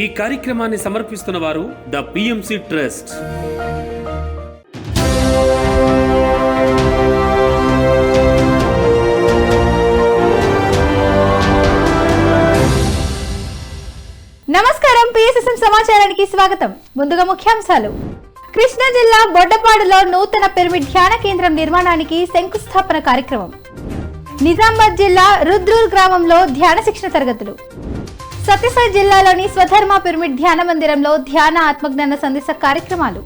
ఈ కార్యక్రమాన్ని సమర్పిస్తున్న వారు ద పిఎంసి ట్రస్ట్. నమస్కారం పిఎస్ఎస్ఎం సమాచారానికి స్వాగతం. ముందుగా ముఖ్యాంశాలు. కృష్ణా జిల్లా బొడ్డపాడులో నూతన పిరమిడ్ ధ్యాన కేంద్రం నిర్మాణానికి శంకుస్థాపన కార్యక్రమం. నిజామాబాద్ జిల్లా రుద్రూర్ గ్రామంలో ధ్యాన శిక్షణ తరగతులు. సత్యసాయి జిల్లాలోని స్వధర్మ పిరమిడ్ ధ్యాన మందిరంలో ధ్యాన ఆత్మజ్ఞాన సందేశ కార్యక్రమాలు.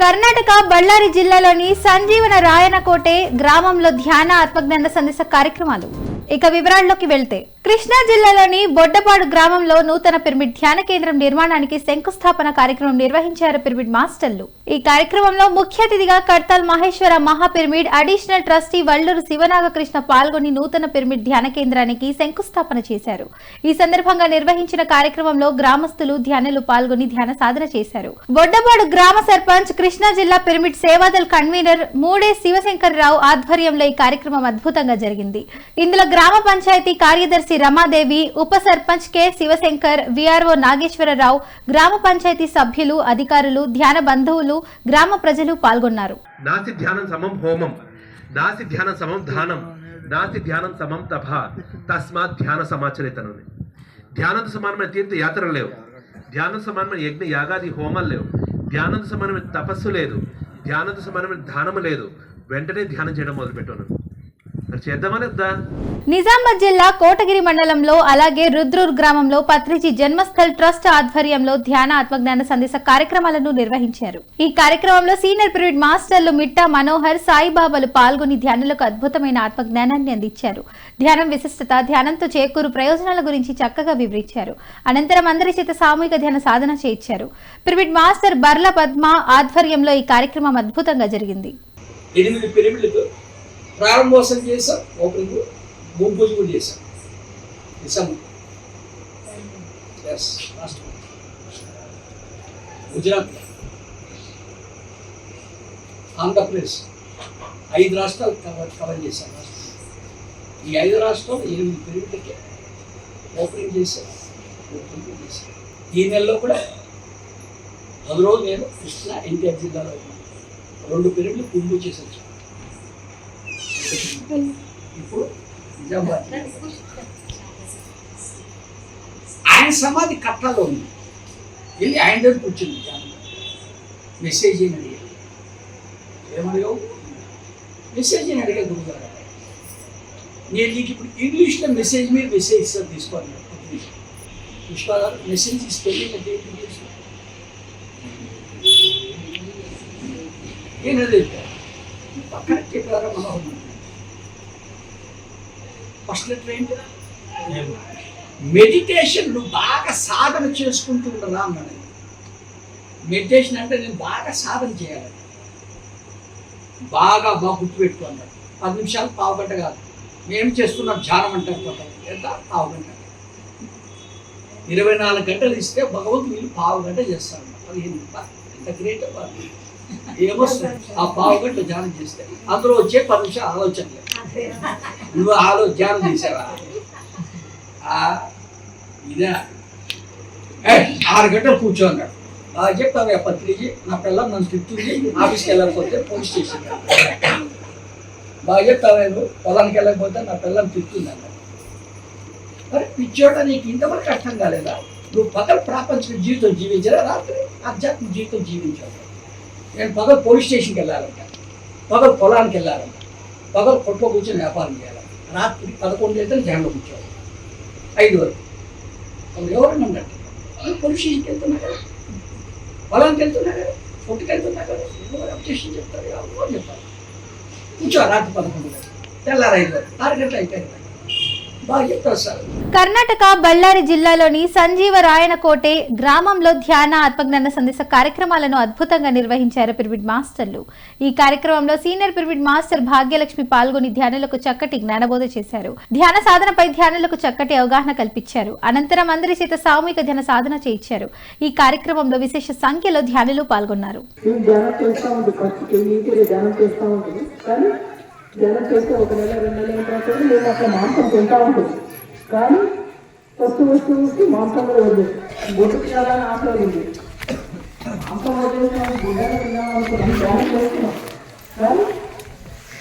కర్ణాటక బళ్ళారి జిల్లాలోని సంజీవన రాయనకోటే గ్రామంలో ధ్యాన ఆత్మజ్ఞాన సందేశ కార్యక్రమాలు. ఇక వివరాల్లోకి వెళ్తే కృష్ణా జిల్లాలోని బొడ్డపాడు గ్రామంలో నూతన పిరమిడ్ ధ్యాన కేంద్రం నిర్మాణానికి శంకుస్థాపన కార్యక్రమం నిర్వహించారు పిరమిడ్ మాస్టర్లు. ఈ కార్యక్రమంలో ముఖ్య అతిథిగా కర్తాల్ మహేశ్వర మహాపిరమిడ్ అడిషనల్ ట్రస్టీ వల్లూరు శివనాగకృష్ణ పాల్గొని నూతన పిరమిడ్ ధ్యాన కేంద్రానికి శంకుస్థాపన చేశారు. ఈ సందర్భంగా నిర్వహించిన కార్యక్రమంలో గ్రామస్తులు ధ్యానులు పాల్గొని ధ్యాన సాధన చేశారు. బొడ్డపాడు గ్రామ సర్పంచ్ కృష్ణా జిల్లా పిరమిడ్ సేవాదల్ కన్వీనర్ మూడే శివశంకర్ రావు ఆధ్వర్యంలో ఈ కార్యక్రమం అద్భుతంగా జరిగింది. ఇందులో గ్రామ పంచాయతీ కార్యదర్శి రమాదేవి ఉప సర్పంచ్ కె శివశంకర్ విఆర్ఓ నాగేశ్వరరావు గ్రామ పంచాయతీ సభ్యులు అధికారులు ధ్యాన బంధువులు గ్రామ ప్రజలు పాల్గొన్నారు. నాసి ధ్యానం సమం హోమం నాసి ధ్యానం సమం ధానం నాసి ధ్యానం సమం తప తస్మాత్ ధ్యాన సమాచరితను ధ్యానంతో సమానమైన తీర్థ యాత్రలు లేవు. ధ్యానం సమానమైన యజ్ఞ యాగాది హోమాలు లేవు. ధ్యానంతో సమానమైన తపస్సు లేదు. ధ్యానంతో సమానమైన ధ్యానం లేదు. వెంటనే ధ్యానం చేయడం మొదలుపెట్టాను. నిజామాబాద్ జిల్లా కోటగిరి మండలంలో అలాగే రుద్రూర్ గ్రామంలో పత్రిజీ జన్మస్థల్ ట్రస్ట్ ఆధ్వర్యంలో ధ్యాన ఆత్మజ్ఞాన సందేశ కార్యక్రమాలను నిర్వహించారు. ఈ కార్యక్రమంలో సీనియర్ పిరిమిడ్ మాస్టర్లు మిట్టా మనోహర్ సాయిబాబాలు పాల్గొని ధ్యానులకు అద్భుతమైన ఆత్మజ్ఞానాన్ని అందించారు. ధ్యానం విశిష్టత ధ్యానంతో చేకూరు ప్రయోజనాల గురించి చక్కగా వివరించారు. అనంతరం అందరి చేత సామూహిక ధ్యాన సాధన చేయించారు. పిరిమిడ్ మాస్టర్ బర్ల పద్మ ఆధ్వర్యంలో ఈ కార్యక్రమం అద్భుతంగా జరిగింది. ఎనిమిది ప్రారంభోత్సవం చేసాం ఓపెనింగ్ భూమి పూజ కూడా చేసాం December. Yes last Gujarat. Andhra Pradesh. ఐదు రాష్ట్రాలు కవర్ కవర్ చేశాం ఈ ఐదు రాష్ట్రాలు ఎనిమిది పిరమిడ్లకి ఓపెనింగ్ చేశాం ఓపెనింగ్ చేశాం. ఈ నెలలో కూడా పది రోజులు నేను కృష్ణా ఎన్టీఆర్ జిల్లాలో ఉన్నాను. రెండు పిరమిడ్లు కుంభు చేసి వచ్చాను ఇప్పుడు ఆయన సమాధి కట్టాలో ఉంది. వెళ్ళి ఆయన దగ్గర కూర్చుంది మెసేజ్ అని అడిగాడు? ఏమడిగావు? మెసేజ్ అని అడిగా గురుగారు? నేను నీకు ఇప్పుడు ఇంగ్లీష్లో మెసేజ్ మీద మెసేజ్ ఇస్తాను తీసుకోవాలి పుష్ప గారు మెసేజ్ ఇస్తే అంటే ఏంటి పక్కన చెప్పారా? మనోహర్ ఫస్ట్ లెటర్ ఏంటి? మెడిటేషన్ నువ్వు బాగా సాధన చేసుకుంటుండరా అన్నది మెడిటేషన్ అంటే నేను బాగా సాధన చేయాలి. బాగా బాగా గుర్తుపెట్టుకో అన్నాడు. పది నిమిషాలు పావుగంట కాదు. మేము చేస్తున్నాం ధ్యానం అంటారు కొంత ఎంత? పావు ఇరవై నాలుగు గంటలు ఇస్తే భగవంతుడు మీరు పావు గంట చేస్తాడు. పదిహేను ఎంత గ్రేట్ ఏమొస్తుంది? ఆ పావుగంట ధ్యానం చేస్తే. అందులో వచ్చే పది నిమిషాలు ఆలోచన లేదు నువ్వు ఆలోచన ధ్యానం చేసావా ఇదా. ఆరు గంటలు కూర్చోన్నాడు అన్నాడు. ఆ, చెప్తావా నా పిల్లలు నన్ను తిట్టుంది ఆఫీస్కి వెళ్ళకపోతే పోలీస్ స్టేషన్ బాగా చెప్తావా నువ్వు పొలానికి వెళ్ళకపోతే నా పిల్లలు తిట్టుంది అన్నాడు. మరి పిచ్చోట నీకు ఇంతవరకు అర్థం కాలేదా? నువ్వు పగల ప్రాపంచిక జీవితం జీవించరా? రాత్రి ఆధ్యాత్మిక జీవితం జీవించావు. నేను పగలు పోలీస్ స్టేషన్కి వెళ్ళాలంట. పగలు పొలానికి వెళ్ళాలంట. పగలు కొట్టుకో కూర్చొని వ్యాపారం చేయాలి. రాత్రి పదకొండు గంటలు ధ్యానంలో కూర్చోవాలి. ఐదు వరకు. అప్పుడు ఎవరన్నా ఉన్నట్టు పొల్యూషన్కి వెళ్తున్నా కదా. పొలానికి వెళ్తున్నా కదా. కొట్టుకు వెళ్తున్నా కదా. ఎవరు అబ్జెక్షన్ చెప్తారు? ఎవరు చెప్తారు కూర్చో రాత్రి పదకొండు గంటలు. తెల్లారు ఐదు వరకు. ఆరు గంటలు అయిపోయింది కర్ణాటక బళ్ళారి జిల్లాలోని సంజీవ రాయనకోటే గ్రామంలో ధ్యాన ఆత్మజ్ఞాన సందేశ కార్యక్రమాలను అద్భుతంగా నిర్వహించారు పిరమిడ్ మాస్టర్లు. ఈ కార్యక్రమంలో సీనియర్ పిరమిడ్ మాస్టర్ భాగ్యలక్ష్మి పాల్గొని ధ్యానులకు చక్కటి జ్ఞానబోధ చేశారు. ధ్యాన సాధనపై ధ్యానులకు చక్కటి అవగాహన కల్పించారు. అనంతరం అందరి చేత సామూహిక ధ్యాన సాధన చేయించారు. ఈ కార్యక్రమంలో విశేష సంఖ్యలో ధ్యానులు పాల్గొన్నారు. నేను చేస్తూ ఉంటుంది కానీ చేస్తే ఒక నెల రెండు నెలల తర్వాత నేను అట్లా మాంసం తింటా ఉంటుంది కానీ వస్తూ వస్తూ వస్తూ మాంసం కూడా వదిలేదు బొట్టు తినాలని ఆశ ఉంది. మాంసం వదిలేసినాం గుడ్డలు తిన్నాం ధ్యానం చేస్తున్నాం కానీ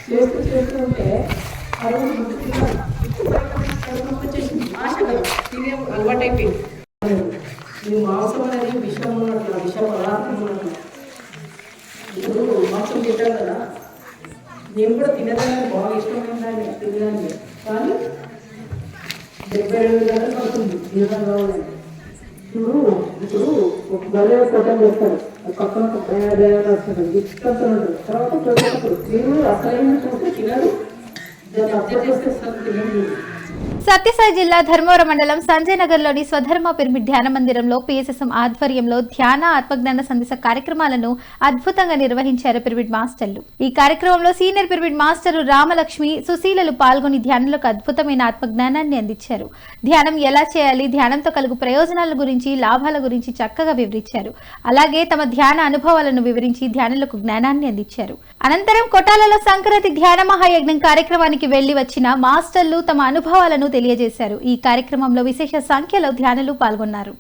చేస్తూ చేస్తూ ఉంటే అరవై రోజు బొట్టు ఆశ తినే అయిపోయింది ఈ మాంసం అనేది విషం ఉన్నట్లు విష పదార్థం ఉన్నట్లు ఇప్పుడు మాంసం తింటాం కదా నేను కూడా తినడానికి బాగా ఇష్టమైందని తినడానికి కానీ డెబ్బై రెండు గంటలు పడుతుంది జీవనం కావాలని ఇప్పుడు ఒక గల్లే కోటం చేస్తారు పక్కన ఒక భయ వస్తుంది ఉంటుంది తర్వాత మీరు చూస్తే తినరు దాన్ని అప్లై చేస్తే సార్ తినండి సత్యసాయి జిల్లా ధర్మవరం మండలం సంజయ్ నగర్లోని స్వధర్మ పిరమిడ్ ధ్యాన మందిరంలో పిఎస్ఎస్ఎం ఆధ్వర్యంలో ధ్యాన ఆత్మజ్ఞాన సందేశ కార్యక్రమాలను అద్భుతంగా నిర్వహించారు పిరమిడ్ మాస్టర్లు. ఈ కార్యక్రమంలో సీనియర్ పిరమిడ్ మాస్టర్ రామలక్ష్మి సుశీలలు పాల్గొని ధ్యానులకు అద్భుతమైన ఆత్మజ్ఞానాన్ని అందించారు. ధ్యానం ఎలా చేయాలి ధ్యానంతో కలుగు ప్రయోజనాల గురించి లాభాల గురించి చక్కగా వివరించారు. అలాగే తమ ధ్యాన అనుభవాలను వివరించి ధ్యానులకు జ్ఞానాన్ని అందించారు. అనంతరం కొటాలలో సంక్రాంతి ధ్యాన మహాయజ్ఞం కార్యక్రమానికి వెళ్ళి వచ్చిన మాస్టర్లు తమ అనుభవాలను తెలియజేశారు. ఈ కార్యక్రమంలో విశేష సంఖ్యలో ధ్యానులు పాల్గొన్నారు.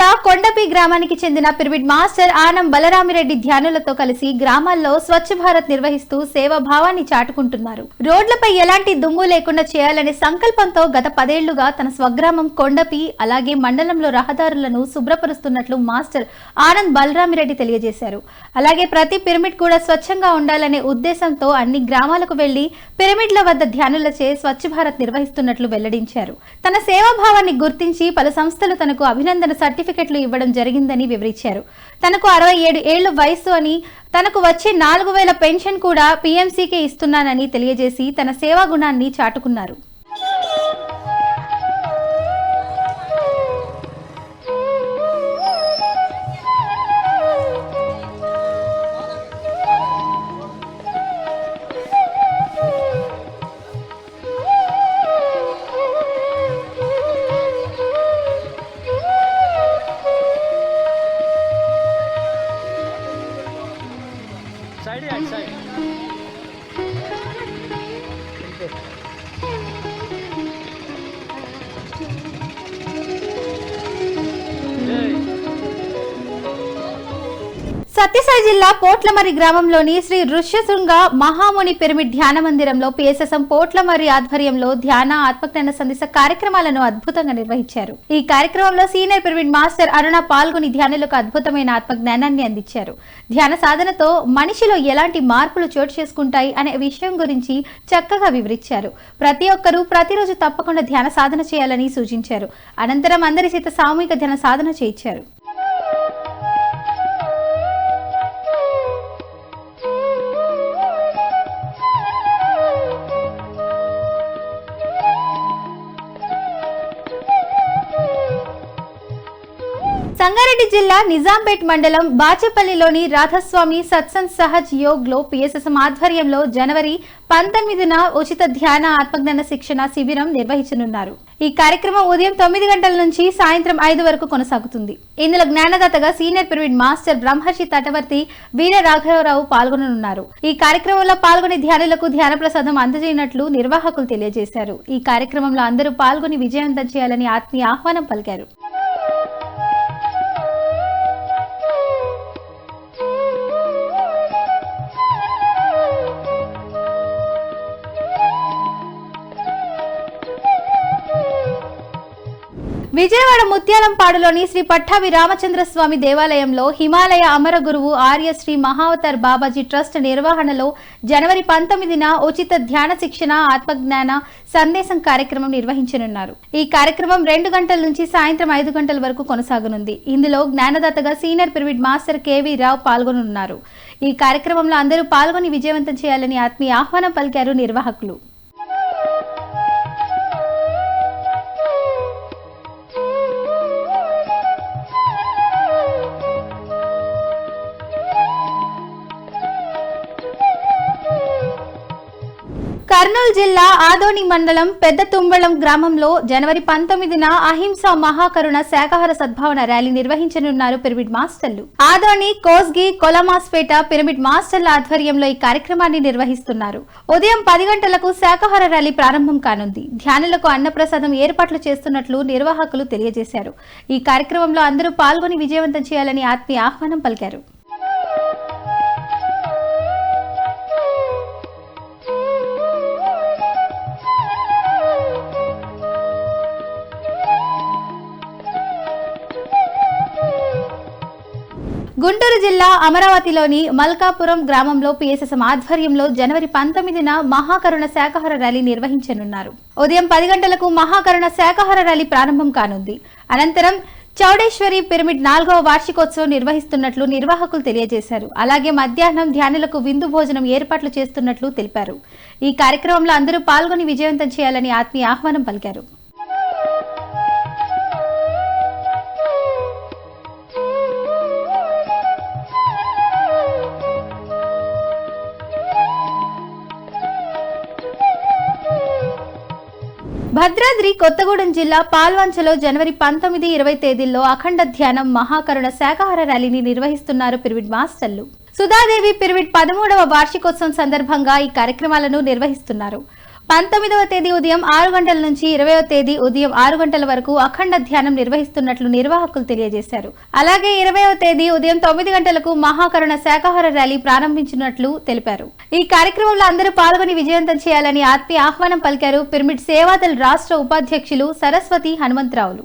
జిల్లా కొండపి గ్రామానికి చెందిన పిరమిడ్ మాస్టర్ ఆనం బలరామిరెడ్డి ధ్యానులతో కలిసి గ్రామాల్లో స్వచ్ఛ భారత్ నిర్వహిస్తూ సేవాభావాన్ని చాటుకుంటున్నారు. రోడ్లపై ఎలాంటి దుమ్ము లేకుండా చేయాలనే సంకల్పంతో గత పదేళ్ళుగా తన స్వగ్రామం కొండపి అలాగే మండలంలో రహదారులను శుభ్రపరుస్తున్నట్లు మాస్టర్ ఆనంద్ బలరామిరెడ్డి తెలియజేశారు. అలాగే ప్రతి పిరమిడ్ కూడా స్వచ్ఛంగా ఉండాలనే ఉద్దేశంతో అన్ని గ్రామాలకు వెళ్ళి పిరమిడ్ల వద్ద ధ్యానులచే స్వచ్ఛ భారత్ నిర్వహిస్తున్నట్లు వెల్లడించారు. తన సేవాభావాన్ని గుర్తించి పలు సంస్థలు తనకు అభినందన సర్టిఫికెట్లు ఇవ్వడం జరిగిందని వివరించారు. తనకు అరవై ఏడు ఏళ్ళ వయసు అని తనకు వచ్చే నాలుగు వేల పెన్షన్ కూడా పీఎంసీకే ఇస్తున్నానని తెలియజేసి తన సేవా గుణాన్ని చాటుకున్నారు. సత్యసాయి జిల్లా పోట్లమర్రి గ్రామంలోని శ్రీ ఋష్యశృంగ మహాముని పిరమిడ్ ధ్యాన మందిరంలో పిఎస్ఎస్ఎం పోట్లమర్రి ఆధ్వర్యంలో ధ్యాన ఆత్మజ్ఞాన సందేశ కార్యక్రమాలను అద్భుతంగా నిర్వహించారు. ఈ కార్యక్రమంలో సీనియర్ పిరమిడ్ మాస్టర్ అరుణ పాల్గొని ధ్యానులకు అద్భుతమైన ఆత్మజ్ఞానాన్ని అందించారు. ధ్యాన సాధనతో మనిషిలో ఎలాంటి మార్పులు చోటు చేసుకుంటాయి అనే విషయం గురించి చక్కగా వివరించారు. ప్రతి ఒక్కరూ ప్రతిరోజు తప్పకుండా ధ్యాన సాధన చేయాలని సూచించారు. అనంతరం అందరి చేత సామూహిక ధ్యాన సాధన చేయించారు. సంగారెడ్డి జిల్లా నిజాంపేట్ మండలం బాచేపల్లిలోని రాధస్వామి సత్సంగ్ సహజ్ యోగ్లో పిఎస్ఎస్ఎం ఆధ్వర్యంలో జనవరి పంతొమ్మిదిన ఉచిత ధ్యాన ఆత్మజ్ఞాన శిక్షణ శిబిరం నిర్వహించనున్నారు. ఈ కార్యక్రమం ఉదయం తొమ్మిది గంటల నుంచి సాయంత్రం ఐదు వరకు కొనసాగుతుంది. ఇందులో జ్ఞానదాతగా సీనియర్ పిరమిడ్ మాస్టర్ బ్రహ్మర్షి తటవర్తి వీర రాఘవరావు పాల్గొననున్నారు. ఈ కార్యక్రమంలో పాల్గొనే ధ్యానులకు ధ్యాన ప్రసాదం అందజేయనట్లు నిర్వాహకులు తెలియజేశారు. ఈ కార్యక్రమంలో అందరూ పాల్గొని విజయవంతం చేయాలని ఆత్మీయ ఆహ్వానం పలికారు. విజయవాడ ముత్యాలంపాడులోని శ్రీ పట్టాభి రామచంద్ర స్వామి దేవాలయంలో హిమాలయ అమర గురువు ఆర్య శ్రీ మహావతార్ బాబాజీ ట్రస్ట్ నిర్వహణలో జనవరి పంతొమ్మిదిన ఉచిత ధ్యాన శిక్షణ ఆత్మజ్ఞాన సందేశం కార్యక్రమం నిర్వహించనున్నారు. ఈ కార్యక్రమం రెండు గంటల నుంచి సాయంత్రం ఐదు గంటల వరకు కొనసాగనుంది. ఇందులో జ్ఞానదాతగా senior pyramid master K V Rao పాల్గొనున్నారు. ఈ కార్యక్రమంలో అందరూ పాల్గొని విజయవంతం చేయాలని ఆత్మీయ ఆహ్వానం పలికారు నిర్వాహకులు. కర్నూలు జిల్లా ఆదోని మండలం పెద్ద తుంబళం గ్రామంలో జనవరి పంతొమ్మిదిన అహింస మహాకరుణ శాకాహార సద్భావన ర్యాలీ నిర్వహించనున్నారు పిరమిడ్ మాస్టర్లు. ఆదోని కోస్గి కొలమాస్పేట పిరమిడ్ మాస్టర్ల ఆధ్వర్యంలో ఈ కార్యక్రమాన్ని నిర్వహిస్తున్నారు. ఉదయం పది గంటలకు శాకాహార ర్యాలీ ప్రారంభం కానుంది. ధ్యానులకు అన్నప్రసాదం ఏర్పాట్లు చేస్తున్నట్లు నిర్వాహకులు తెలియజేశారు. ఈ కార్యక్రమంలో అందరూ పాల్గొని విజయవంతం చేయాలని ఆత్మీయ ఆహ్వానం పలికారు. గుంటూరు జిల్లా అమరావతిలోని మల్కాపురం గ్రామంలో పిఎస్ఎస్ఎం ఆధ్వర్యంలో జనవరి పంతొమ్మిదిన మహాకరుణ శాకాహార ర్యాలీ నిర్వహించనున్నారు. ఉదయం పది గంటలకు మహాకరుణ శాకాహార ర్యాలీ ప్రారంభం కానుంది. అనంతరం చౌడేశ్వరి పిరమిడ్ నాలుగవ వార్షికోత్సవం నిర్వహిస్తున్నట్లు నిర్వాహకులు తెలియజేశారు. అలాగే మధ్యాహ్నం ధ్యానులకు విందు భోజనం ఏర్పాట్లు చేస్తున్నట్లు తెలిపారు. ఈ కార్యక్రమంలో అందరూ పాల్గొని విజయవంతం చేయాలని ఆత్మీయ ఆహ్వానం పలికారు. భద్రాద్రి కొత్తగూడెం జిల్లా పాల్వంచలో జనవరి పంతొమ్మిది ఇరవై తేదీల్లో అఖండ ధ్యానం మహాకరుణ శాకాహార ర్యాలీని నిర్వహిస్తున్నారు పిరివిడ్ మాస్టర్లు. సుధాదేవి పిరివిడ్ పదమూడవ వార్షికోత్సవం సందర్భంగా ఈ కార్యక్రమాలను నిర్వహిస్తున్నారు. పంతొమ్మిదవ తేదీ ఉదయం ఆరు గంటల నుంచి ఇరవయో తేదీ ఉదయం ఆరు గంటల వరకు అఖండ ధ్యానం నిర్వహిస్తున్నట్లు నిర్వాహకులు తెలియజేశారు. అలాగే ఇరవయో తేదీ ఉదయం తొమ్మిది గంటలకు మహాకరుణ శాకాహార ర్యాలీ ప్రారంభించినట్లు తెలిపారు. ఈ కార్యక్రమంలో అందరూ పాల్గొని విజయవంతం చేయాలని ఆత్మీయ ఆహ్వానం పలికారు. పిరమిడ్ సేవాదల్ రాష్ట్ర ఉపాధ్యక్షులు సరస్వతి హనుమంతరావులు.